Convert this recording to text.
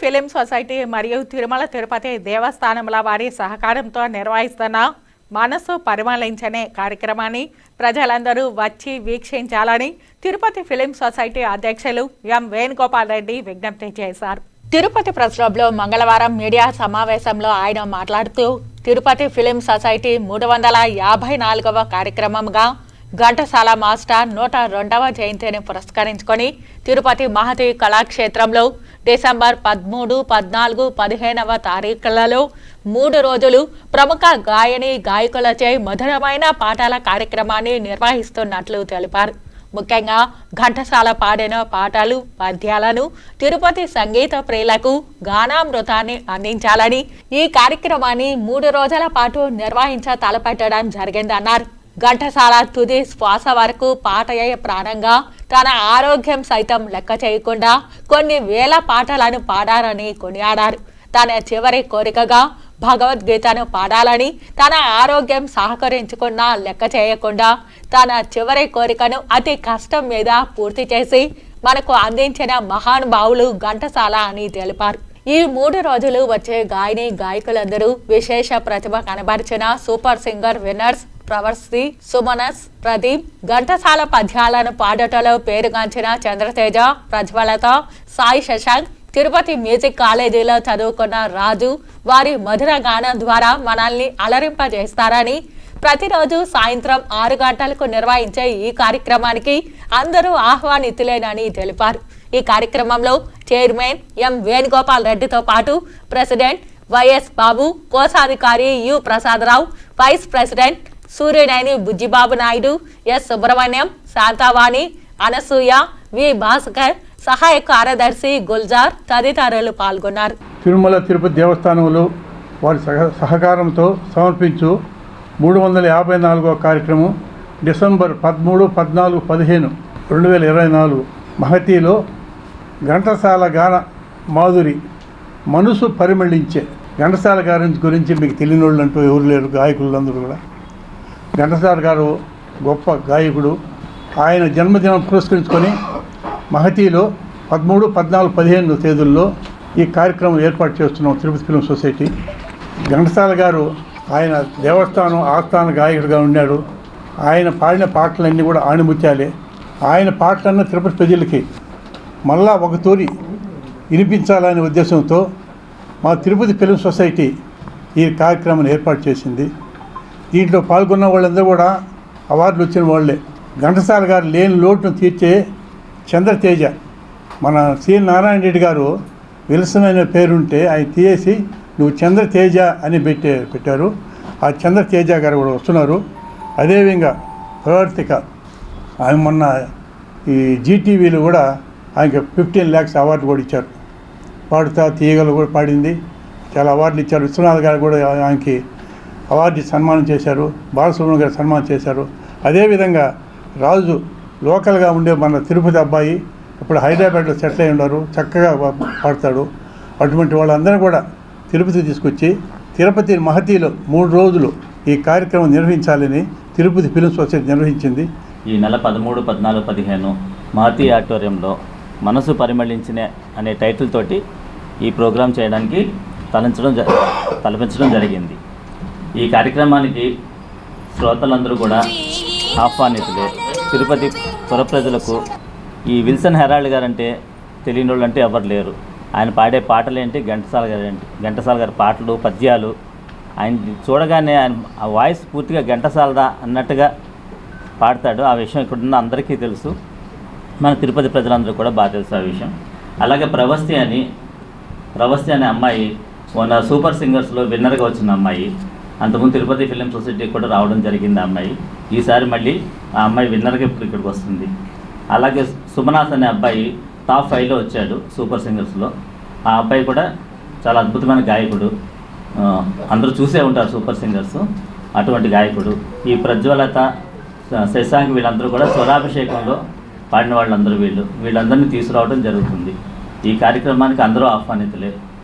Film society మరియు తిరుమల తిరుపతి దేవస్థానముల వారి సహకారంతో నిర్వహిస్తున్న మనసు పరిమళించనే కార్యక్రమాన్ని ప్రజలందరూ వచ్చి వీక్షించాలని తిరుపతి ఫిలిం సొసైటీ అధ్యక్షులు ఎం వేణుగోపాల్ రెడ్డి విజ్ఞప్తి చేశారు. తిరుపతి ప్రెస్ క్లబ్లో మంగళవారం మీడియా సమావేశంలో ఆయన మాట్లాడుతూ తిరుపతి ఫిలిం సొసైటీ మూడు వందల యాభై నాలుగవ కార్యక్రమంగా ఘంటసాల మాస్టర్ నూట రెండవ జయంతిని పురస్కరించుకొని తిరుపతి మహతి కళాక్షేత్రంలో డిసెంబర్ పదమూడు పద్నాలుగు పదిహేనవ తారీఖులలో మూడు రోజులు ప్రముఖ గాయని గాయకులచే మధురమైన పాటల కార్యక్రమాన్ని నిర్వహిస్తున్నట్లు తెలిపారు. ముఖ్యంగా ఘంటసాల పాడిన పాటలు పద్యాలను తిరుపతి సంగీత ప్రియులకు గానామృతాన్ని అందించాలని ఈ కార్యక్రమాన్ని మూడు రోజుల పాటు నిర్వహించ తలపెట్టడం జరిగిందన్నారు. ఘంటసాల తుది శ్వాస వరకు పాటయ్య ప్రాణంగా తన ఆరోగ్యం సైతం లెక్క చేయకుండా కొన్ని వేల పాటలను పాడారని కొనియాడారు. తన చివరి కోరికగా భగవద్గీతను పాడాలని తన ఆరోగ్యం సహకరించుకున్నా లెక్క చేయకుండా తన చివరి కోరికను అతి కష్టం మీద పూర్తి చేసి మనకు అందించిన మహానుభావులు ఘంటసాల అని తెలిపారు. ఈ మూడు రోజులు వచ్చే గాయని గాయకులందరూ విశేష ప్రతిభ కనబరిచిన సూపర్ సింగర్ విన్నర్స్ ప్రవర్శి సుమనస్ ప్రదీప్ ఘంటసాల పద్యాలను పాడటలో పేరుగాంచిన చంద్రతేజ ప్రజ్వలత సాయి శశాంక్ తిరుపతి మ్యూజిక్ కాలేజీలో చదువుకున్న రాజు వారి మధుర గానం ద్వారా మనల్ని అలరింపజేస్తారని ప్రతిరోజు సాయంత్రం ఆరు గంటలకు నిర్వహించే ఈ కార్యక్రమానికి అందరూ ఆహ్వానితులేనని తెలిపారు. ఈ కార్యక్రమంలో చైర్మన్ ఎం వేణుగోపాల్ రెడ్డితో పాటు ప్రెసిడెంట్ వైఎస్ బాబు కోశాధికారి U Prasadarao vice president Suryaneni Bujjibabu Naidu S. Subrahmanyam Shantavani Anasuya V. Bhaskar సహాయ కార్యదర్శి గుల్జార్ తదితరులు పాల్గొన్నారు. తిరుమల తిరుపతి దేవస్థానంలో వారి సహ సహకారంతో సమర్పించు మూడు వందల యాభై నాలుగో కార్యక్రమం డిసెంబర్ పదమూడు పద్నాలుగు పదిహేను రెండు వేల ఇరవై నాలుగు మహతీలో ఘంటసాల గాన మాధురి మనసు పరిమళించే. ఘంటసాల గారి గురించి మీకు తెలియని వాళ్ళు అంటూ ఎవరు లేరు గాయకులందరూ కూడా. ఘంటసార్ గారు గొప్ప గాయకుడు. ఆయన జన్మదినం పురస్కరించుకొని మహతీలో పదమూడు పద్నాలుగు పదిహేను తేదీల్లో ఈ కార్యక్రమం ఏర్పాటు చేస్తున్నాం తిరుపతి ఫిల్మ్ సొసైటీ. ఘంటసాల గారు ఆయన దేవస్థానం ఆస్థాన గాయకుడిగా ఉన్నాడు. ఆయన పాడిన పాటలన్నీ కూడా ఆణిముత్యాలే. ఆయన పాటలన్న తిరుపతి ప్రజలకి మళ్ళా ఒక తూరి వినిపించాలనే ఉద్దేశంతో మా తిరుపతి ఫిల్మ్ సొసైటీ ఈ కార్యక్రమాన్ని ఏర్పాటు చేసింది. దీంట్లో పాల్గొన్న వాళ్ళందరూ కూడా అవార్డులు వచ్చిన వాళ్ళే. ఘంటసాల గారు లేని లోటును తీర్చే చంద్రతేజ. మన సి నారాయణ రెడ్డి గారు విల్సన్ అనే పేరుంటే ఆయన తీసేసి నువ్వు చంద్రతేజ అని పెట్టే పెట్టారు. ఆ చంద్రతేజ గారు కూడా వస్తున్నారు. అదేవిధంగా ప్రవర్తిక ఆయన మొన్న ఈ జీటీవీలో కూడా ఆయనకి ఫిఫ్టీన్ ల్యాక్స్ అవార్డు కూడా ఇచ్చారు. పాడుతా తీయగలు కూడా పాడింది. చాలా అవార్డులు ఇచ్చారు. విశ్వనాథ్ గారు కూడా ఆయనకి అవార్డు సన్మానం చేశారు బాలసుబ్రహ్మణ్యం గారు సన్మానం చేశారు. అదేవిధంగా రాజు లోకల్గా ఉండే మన తిరుపతి అబ్బాయి ఇప్పుడు హైదరాబాద్లో సెటిల్ అయి ఉన్నారు చక్కగా పాడతాడు. అటువంటి వాళ్ళందరూ కూడా తిరుపతి తీసుకొచ్చి తిరుపతి మహతీలో మూడు రోజులు ఈ కార్యక్రమం నిర్వహించాలని తిరుపతి ఫిలిం సొసైటీ నిర్వహించింది. ఈ నెల పదమూడు పద్నాలుగు పదిహేను మహతి ఆడిటోరియంలో మనసు పరిమళించిన అనే టైటిల్ తోటి ఈ ప్రోగ్రాం చేయడానికి తలంచడం జ తలపించడం జరిగింది. ఈ కార్యక్రమానికి శ్రోతలందరూ కూడా ఆహ్వానితులే. తిరుపతి పుర ప్రజలకు ఈ విల్సన్ హెరాల్డ్ గారంటే తెలియని వాళ్ళు అంటే ఎవరు లేరు. ఆయన పాడే పాటలు ఏంటి? ఘంటసాల గారు ఏంటి? ఘంటసాల గారి పాటలు పద్యాలు. ఆయన చూడగానే ఆయన ఆ వాయిస్ పూర్తిగా ఘంటసాలదా అన్నట్టుగా పాడతాడు. ఆ విషయం ఇక్కడున్న అందరికీ తెలుసు. మన తిరుపతి ప్రజలందరూ కూడా బాగా తెలుసు ఆ విషయం. అలాగే ప్రవస్తి అని ప్రవస్తి అనే అమ్మాయి మొన్న సూపర్ సింగర్స్లో విన్నర్గా వచ్చిన అమ్మాయి అంతకుముందు తిరుపతి ఫిలిం సొసైటీకి కూడా రావడం జరిగింది ఆ అమ్మాయి. ఈసారి మళ్ళీ ఆ అమ్మాయి విన్నర్గా ఇప్పుడు ఇక్కడికి వస్తుంది. అలాగే సుమనాథ్ అనే అబ్బాయి టాప్ ఫైవ్లో వచ్చాడు సూపర్ సింగర్స్లో. ఆ అబ్బాయి కూడా చాలా అద్భుతమైన గాయకుడు. అందరూ చూసే ఉంటారు సూపర్ సింగర్స్. అటువంటి గాయకుడు. ఈ ప్రజ్వలత శశాంక్ వీళ్ళందరూ కూడా స్వరాభిషేకంలో పాడిన వాళ్ళందరూ వీళ్ళు. వీళ్ళందరినీ తీసుకురావడం జరుగుతుంది. ఈ కార్యక్రమానికి అందరూ ఆహ్వానితులే.